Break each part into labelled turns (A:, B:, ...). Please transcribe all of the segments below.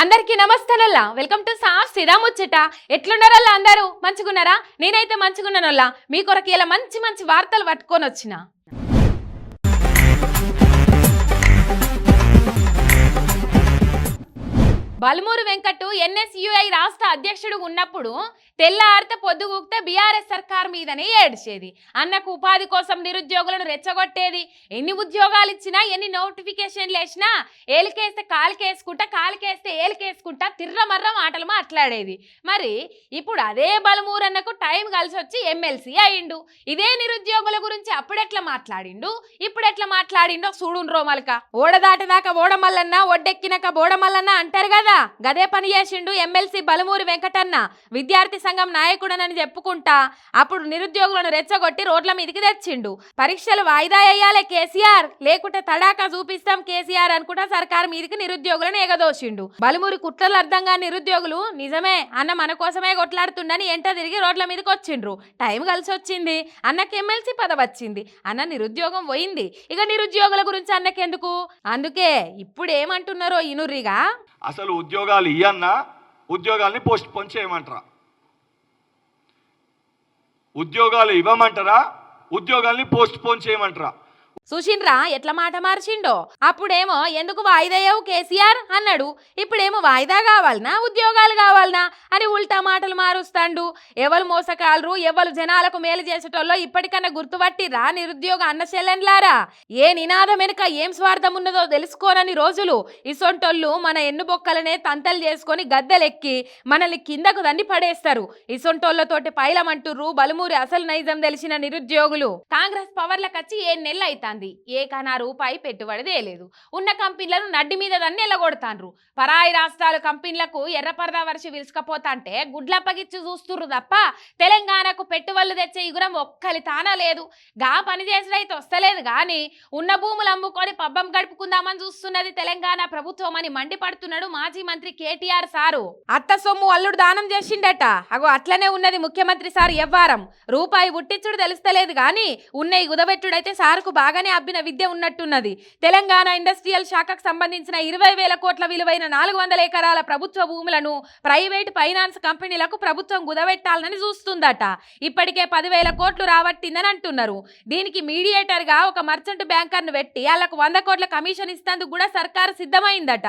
A: అందరికీ నమస్తేనల్లా. Welcome to సాఫ్ సిరా ఎట్లున్నారల్లా అందరూ? మంచిగున్నారా? నేనైతే మంచిగున్నానల్లా. మీ కొరకు ఇలా మంచి మంచి వార్తలు పట్టుకొని వచ్చిన బల్మూరు వెంకట్ ఎన్ఎస్యుఐ రాష్ట్ర అధ్యక్షుడు ఉన్నప్పుడు తెల్లారితే పొద్దుగూకితే బీఆర్ఎస్ సర్కార్ మీదనే ఏడ్చేది. అన్నకు ఉపాధి కోసం నిరుద్యోగులను రెచ్చగొట్టేది. ఎన్ని ఉద్యోగాలు ఇచ్చినా ఎన్ని నోటిఫికేషన్లు వేసినా ఏలికేస్తే కాలికేసుకుంటా కాలికేస్తే ఏలికేసుకుంటా తిర్రమర్రం ఆటలు మాట్లాడేది. మరి ఇప్పుడు అదే బలమూరు అన్నకు టైం కలిసి వచ్చి ఎమ్మెల్సీ అయిండు. ఇదే నిరుద్యోగుల గురించి అప్పుడెట్లా మాట్లాడిండు? ఇప్పుడు ఎట్లా మాట్లాడిండో చూడుండ్రో మలక ఓడ దాటిదాకా ఓడమల్లన్న ఒడ్డెక్కినాక బోడమల్లన్న అంటారు కదా. గదే పని చేసిండు ఎమ్మెల్సీ బలమూరి వెంకటన్న. విద్యార్థి సంఘం నాయకుడనని చెప్పుకుంటా అప్పుడు నిరుద్యోగులను రెచ్చగొట్టి రోడ్ల మీదకి తెచ్చిండు. పరీక్షలు వాయిదా వేయాలే కేసీఆర్. లేకుంటే తడాకా చూపిస్తాం కేసీఆర్ అనుకుంటా సర్కార్ మీదకి నిరుద్యోగులను ఎగదోషిండు బలుమూరి కుట్రలు అర్థంగా నిరుద్యోగులు నిజమే అన్న మన కోసమే కొట్లాడుతుండని ఎంట తిరిగి రోడ్ల మీదకి వచ్చిండ్రు. టైం కలిసి వచ్చింది అన్నకి ఎమ్మెల్సీ పదవి వచ్చింది. అన్న నిరుద్యోగం పోయింది. ఇక నిరుద్యోగుల గురించి అన్నకెందుకు? అందుకే ఇప్పుడు ఏమంటున్నారో ఇనుర్రిగా?
B: అసలు ఉద్యోగాలు ఇయ్యన్నా ఉద్యోగాల్ని పోస్ట్ పోన్ చేయమంటారా? ఉద్యోగాలు ఇవ్వమంటారా? ఉద్యోగాల్ని పోస్ట్ పోన్ చేయమంటారా?
A: సుషిన్రా ఎట్లా మాట మార్చిండో? అప్పుడేమో ఎందుకు వాయిదయ్యావు కేసీఆర్? అన్నాడు. ఇప్పుడేమో వాయిదా కావాలనా? ఉద్యోగాలు కావాలనా? అని ఉల్టా మాటలు మారుస్తాండు. ఎవరు మోసకాలరు? ఎవరు జనాలకు మేలు చేసేటోళ్ళో ఇప్పటికన్నా గుర్తుపట్టిరా నిరుద్యోగ అన్నచెల్లెండ్లారా ఏ నినాదం వెనుక ఏం స్వార్థం ఉన్నదో తెలుసుకోనని రోజులు. ఇసొంటోళ్ళు మన ఎన్నుబొక్కలనే తంతలు చేసుకొని గద్దెలెక్కి మనల్ని కిందకు దండి పడేస్తారు. ఇసొంటోళ్ళతోటి పైలమంటుర్రు బలుమూరి అసలు నైజం తెలిసిన నిరుద్యోగులు. కాంగ్రెస్ పవర్లకు వచ్చి ఏ నెల అవుతాంది ఏ ఏకనా రూపాయి పెట్టుబడి తేలేదు. ఉన్న కంపెనీలను నడ్డి మీద దాన్ని ఎల్లగొడతాండ్రు పరాయి రాష్ట్రాలు కంపెనీలకు ఎర్రపరదా వర్షి విలుసుకపోతాంటే గుడ్లప్పగిచ్చి చూస్తుర్రు తప్ప తెలంగాణకు పెట్టుబడులు తెచ్చే ఇగురం ఒక్కలి తానా లేదు. గా పని చేసినైతే వస్తలేదు గాని ఉన్న భూములు అమ్ముకొని పబ్బం గడుపుకుందామని చూస్తున్నది తెలంగాణ ప్రభుత్వం అని మండిపడుతున్నాడు మాజీ మంత్రి కేటీఆర్ సారు. అత్త సొమ్ము అల్లుడు దానం చేసిండట. అగో అట్లనే ఉన్నది ముఖ్యమంత్రి సార్ ఎవ్వారం. రూపాయి పుట్టించుడు తెలుస్తలేదు గాని ఉన్నయి కుదబెట్టుడైతే సారుకు బాగానే అబ్బిన విద్య ఉన్నట్టున్నది. తెలంగాణ ఇండస్ట్రియల్ శాఖకు సంబంధించిన ఇరవై వేల కోట్ల విలువైన నాలుగు వందల ఎకరాల ప్రభుత్వ భూములను ప్రైవేట్ ఫైనాన్స్ కంపెనీలకు ప్రభుత్వం కుదబెట్టాలని చూస్తుందట. ఇప్పటికే పదివేల కోట్లు రావట్టిందని అంటున్నారు. దీనికి మీడియేటర్గా ఒక మర్చెంట్ బ్యాంకర్ను పెట్టి వాళ్ళకు వంద కోట్ల కమిషన్ ఇస్తేందుకు కూడా సర్కారు సిద్ధమైందట.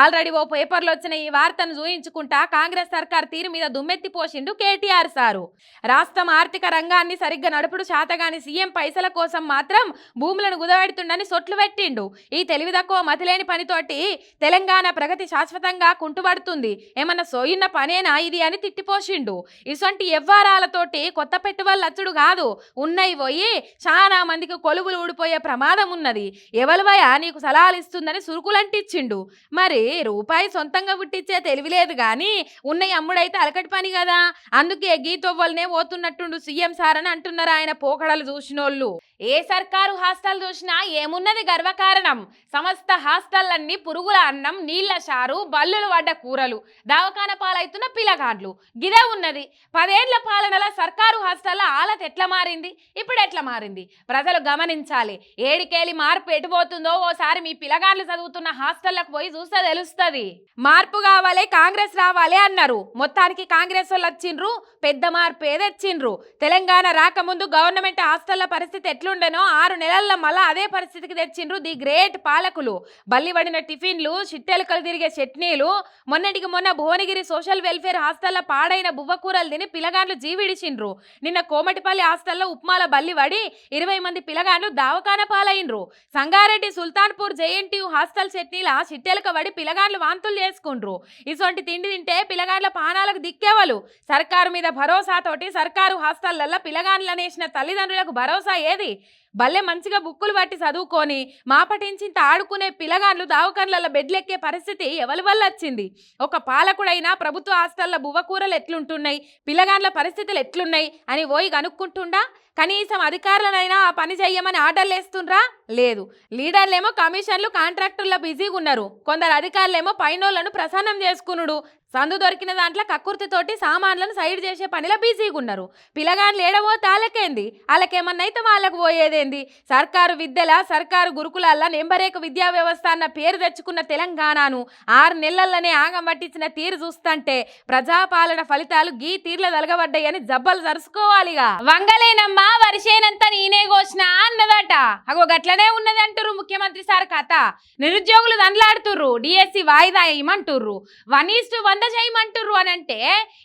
A: ఆల్రెడీ ఓ పేపర్లో వచ్చిన ఈ వార్తను చూయించుకుంటా కాంగ్రెస్ సర్కార్ తీరు మీద దుమ్మెత్తి పోసిండు కేటీఆర్ సారు. రాష్ట్రం ఆర్థిక రంగాన్ని సరిగ్గా నడుపుడు శాతగాని సీఎం పైసల కోసం మాత్రం భూములను గుదవెడుతుండని సొట్లు పెట్టిండు. ఈ తెలివి తక్కువ మతిలేని పనితోటి తెలంగాణ ప్రగతి శాశ్వతంగా కుంటుపడుతుంది ఏమన్నా సోయిన్న పనేనా ఇది అని తిట్టిపోసిండు ఇసొంటి ఎవ్వారాలతోటి కొత్త పెట్టుబడులు అచ్చుడు కాదు. ఉన్నాయి పోయి చాలా మందికి కొలువులు ఊడిపోయే ప్రమాదం ఉన్నది. ఎవరివయా నీకు సలహాలు ఇస్తుందని సురుకులంటిచ్చిండు. మరి రూపాయి సొంతంగా పుట్టించే తెలివి లేదు కానీ ఉన్నయి అమ్ముడైతే అలకటి పని కదా అందుకే గీతొవ్వలనే పోతున్నట్టుండు సీఎం సార్ అని అంటున్నారు ఆయన పోకడలు చూసినోళ్ళు. ఏ సర్కారు హాస్టల్ చూసినా ఏమున్నది గర్వకారణం. సమస్త హాస్టల్లన్నీ పురుగుల అన్నం నీళ్ళ చారు బల్లులు పడ్డ కూరలు దవాఖాన పాలైతున్న పిల్లగాండ్లు. గిదే ఉన్నది. పదేండ్ల పాలనల సర్కారు హాస్టల్ల ఆలత ఎట్లా మారింది? ఇప్పుడు ఎట్లా మారింది? ప్రజలు గమనించాలి. ఏడికేలి మార్పు ఎటుపోతుందో ఓసారి మీ పిల్లగాండ్లు చదువుతున్న హాస్టళ్ళకు పోయి చూస్తే తెలుస్తుంది. మార్పు కావాలి కాంగ్రెస్ రావాలి అన్నారు. మొత్తానికి కాంగ్రెస్ వాళ్ళు వచ్చిండ్రు పెద్ద మార్పు ఏదొచ్చిండ్రు తెలంగాణ రాకముందు గవర్నమెంట్ హాస్టళ్ళ పరిస్థితి ఎట్లుండెనో ఆరు నెలల్లో మళ్ళా అదే పరిస్థితికి తెచ్చిండ్రు ది గ్రేట్ పాలకులు. బల్లివడిన టిఫిన్లు చిట్టెలకలు తిరిగే చట్నీలు మొన్నటికి మొన్న భువనగిరి సోషల్ వెల్ఫేర్ హాస్టల్లో పాడైన బువ్వకూరలు తిని పిల్లగాండ్లు జీవిడిచిండ్రు. నిన్న కోమటిపల్లి హాస్టల్లో ఉప్మాల బల్లి పడి ఇరవై మంది పిల్లగాండ్లు దావకాన పాలైనరు సంగారెడ్డి సుల్తాన్పూర్ జేఎన్టీయు హాస్టల్ చట్నీల చిట్టెలక పడి పిల్లగాండ్లు వాంతులు చేసుకుండ్రు. ఇటువంటి తిండి తింటే పిల్లగాండ్ల పానాలకు దిక్కేవలు. సర్కారు మీద భరోసాతోటి సర్కారు హాస్టళ్ళలో పిల్లగాండ్లనేసిన తల్లిదండ్రులకు భరోసా ఏది? భలే మంచిగా బుక్కులు పట్టి చదువుకొని మాపటించింత ఆడుకునే పిల్లగాండ్లు దావకాన్ల బెడ్లెక్కే పరిస్థితి ఎవరి వల్ల వచ్చింది? ఒక పాలకుడైనా ప్రభుత్వ హాస్టల్ల బువ్వకూరలు ఎట్లుంటున్నాయి? పిల్లగాండ్ల పరిస్థితులు ఎట్లున్నాయి? అని పోయి కనుక్కుంటుండా కనీసం అధికారులనైనా ఆ పని చెయ్యమని ఆర్డర్లు వేస్తుండ్రా? లేదు. లీడర్లేమో కమిషన్లు కాంట్రాక్టర్ల బిజీగా ఉన్నారు కొందరు అధికారులేమో పైనోళ్ళను ప్రసన్నం చేసుకునుడు. సందు దొరికిన దాంట్లో కక్కుర్తితోటి సామాన్లను సైడ్ చేసే పనిలో బిజీగా ఉన్నారు పిల్లగాన్లు ఏడవో తాలకేంది? వాళ్ళకేమన్నైతే వాళ్ళకు పోయేదేంది? సర్కారు విద్యల సర్కారు గురుకులాల్లో నెంబరేక విద్యా వ్యవస్థ అన్న పేరు తెచ్చుకున్న తెలంగాణను ఆరు నెలల్లోనే ఆగం పట్టించిన తీరు చూస్తుంటే ప్రజాపాలన ఫలితాలు గీ తీర్ల తలగబడ్డాయని జబ్బలు జరుసుకోవాలిగా వంగలేనమ్మ! వరిసేనంత నేనే కోసిన అన్నదట. అగో గట్లనే ఉన్నది అంటుర్రు ముఖ్యమంత్రి సార్ కథ. నిరుద్యోగులు దండలాడుతుర్రు డిఎస్సి వాయిదా వేయమంటుర్రు వన్ ఈస్ట్ వంద చేయమంటుర్రు అని అంటే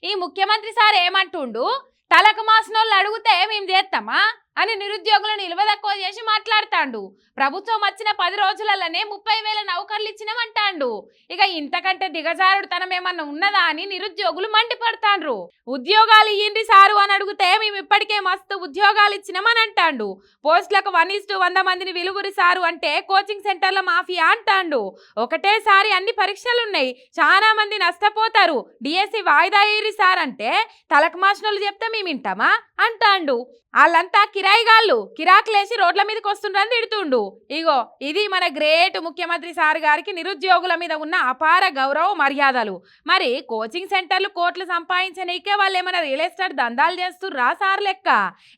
A: ఈ ముఖ్యమంత్రి సార్ ఏమంటుండు? తలకు మాసినోళ్ళు అడిగితే మేము చేస్తామా అని నిరుద్యోగులను నిల్వ తక్కువ చేసి మాట్లాడతాండు. ప్రభుత్వం వచ్చిన పది రోజులలోనే ముప్పై వేల నౌకర్లు ఇచ్చినామంటాండు ఇక ఇంతకంటే దిగజారుడు తనం ఏమన్నా ఉన్నదా అని నిరుద్యోగులు మండిపడతాండ్రు. ఉద్యోగాలు ఇయ్యండి సారు అని అడిగితే మేము ఇప్పటికే మస్తు ఉద్యోగాలు ఇచ్చినామని అంటాండు పోస్టులకు వన్ ఇస్టు వంద మందిని విలువురి సారు అంటే కోచింగ్ సెంటర్ల మాఫియా అంటాండు. ఒకటేసారి అన్ని పరీక్షలు ఉన్నాయి చాలా మంది నష్టపోతారు. డిఎస్సి వాయిదా ఏరి సార్ అంటే తలకు మాసినోళ్ళు చెప్తే మేము వింటామా అంటాండు. వాళ్ళంతా కిరాయిగాళ్ళు కిరాకులేసి రోడ్ల మీదకి వస్తుండ్రని తిడుతుండు. ఇగో ఇది మన గ్రేట్ ముఖ్యమంత్రి సార్ గారికి నిరుద్యోగుల మీద ఉన్న అపార గౌరవ మర్యాదలు. మరి కోచింగ్ సెంటర్లు కోట్లు సంపాదించనీకే వాళ్ళు ఏమైనా రియల్ ఎస్టేట్ దందాలు చేస్తుర్రా సార్ లెక్క?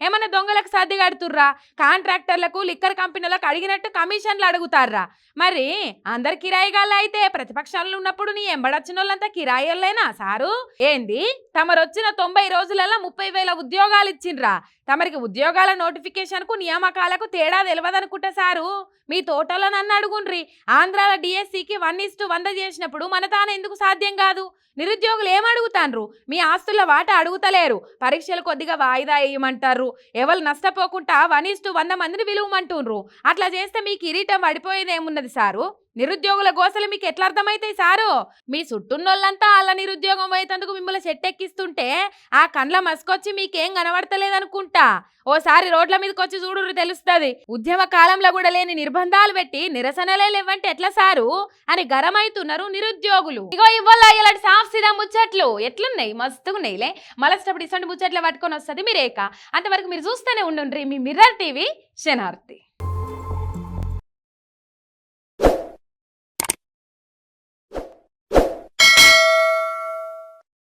A: ఏమైనా దొంగలకు సర్ది కడుతుర్రా? కాంట్రాక్టర్లకు లిక్కర్ కంపెనీలకు అడిగినట్టు కమిషన్లు అడుగుతారా మరి అందరు కిరాయిగాళ్ళు అయితే ప్రతిపక్షాలు ఉన్నప్పుడు నీ ఎంబడొచ్చిన వాళ్ళంతా కిరాయిలేనా సారు? ఏంది? తమరొచ్చిన తొంభై రోజులలో ముప్పై వేల ఉద్యోగాలు ఇచ్చిండ్రా. తమరికి ఉద్యోగాల నోటిఫికేషన్కు నియామకాలకు తేడా తెలియదనుకుంటా సారు మీ తోటలో నన్ను అడుగుండ్రి. ఆంధ్రాల డిఎస్సికి వన్ ఇస్టు వంద చేసినప్పుడు మన తాను ఎందుకు సాధ్యం కాదు? నిరుద్యోగులు ఏమడుగుతాన్రు అడుగుతాండ్రు? మీ ఆస్తుల వాట అడుగుతలేరు. పరీక్షలు కొద్దిగా వాయిదా వేయమంటారు ఎవరు నష్టపోకుండా వన్ ఇస్టు వంద మందిని విలువమంటుండ్రు. అట్లా చేస్తే మీ కిరీటం పడిపోయేది ఏమున్నది సారు? నిరుద్యోగుల గోసలు మీకు ఎట్లా అర్థమైతాయి సారు? మీ చుట్టూన్నోళ్ళంతా అలా నిరుద్యోగం అయ్యేందుకు మిమ్మల్ని చెట్టెక్కిస్తుంటే ఆ కండ్ల మసుకొచ్చి మీకేం కనబడతలేదనుకుంటా. ఓసారి రోడ్ల మీదకి వచ్చి చూడు తెలుస్తుంది. ఉద్యమ కాలంలో కూడా లేని నిర్బంధాలు పెట్టి నిరసనలే లేవంటే ఎట్లా సారు? అని గరమైతున్నారు నిరుద్యోగులు. ఇగో ఇవ్వాల ఇలాంటి సాఫ్ సిదా ముచ్చట్లు. ఎట్లున్నాయి? మస్తున్నాయిలే మలసినప్పుడు ఇటువంటి ముచ్చట్లు పట్టుకొని వస్తుంది మీరేక. అంతవరకు మీరు చూస్తూనే ఉండుండ్రి మీ మిర్రర్ టీవీ శనార్థి